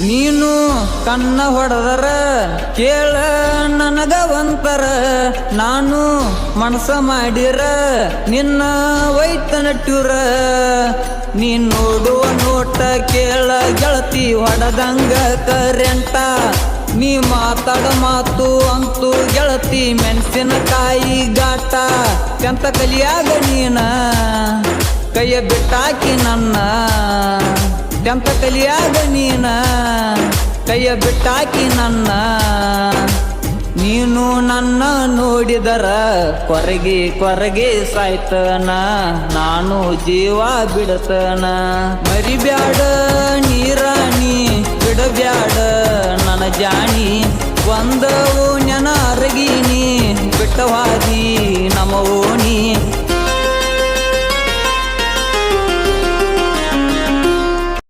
ನೀನು ಕಣ್ಣ ಹೊಡೆದರ ಕೇಳ ನನಗವಂತರ ನಾನು ಮನಸ ಮಾಡಿರ ನಿನ್ನ ವೈತ ನಟ್ಯೂರ ನೀ ನೋಡುವ ನೋಟ ಕೇಳ ಗೆಳತಿ ಹೊಡೆದಂಗ ಕರೆಂಟ. ನೀ ಮಾತಾಡ ಮಾತು ಅಂತೂ ಗೆಳತಿ ಮೆಣಸಿನಕಾಯಿ ಗಾಟ. ಕೆಂತ ಕಲಿಯಾಗ ನೀನ? ಕೈಯ ಬಿಟ್ಟಾಕಿ ನನ್ನ. ಡೆಂಪ ಕಲಿಯಾಗ ನೀನ? ಕೈಯ ಬಿಟ್ಟಾಕಿ ನನ್ನ. ನೀನು ನನ್ನ ನೋಡಿದರ, ಕೊರಗಿ ಕೊರಗಿ ಸಾಯ್ತನ. ನಾನು ಜೀವ ಬಿಡತನ. ಮರಿಬ್ಯಾಡ ನೀರಾಣಿ, ಬಿಡಬ್ಯಾಡ ನನ್ನ ಜಾಣಿ. ಒಂದವು ನೆನ ಅರಗಿನಿ ಬಿಟ್ಟವಾದಿ ನಮ್ಮ ಓಣಿ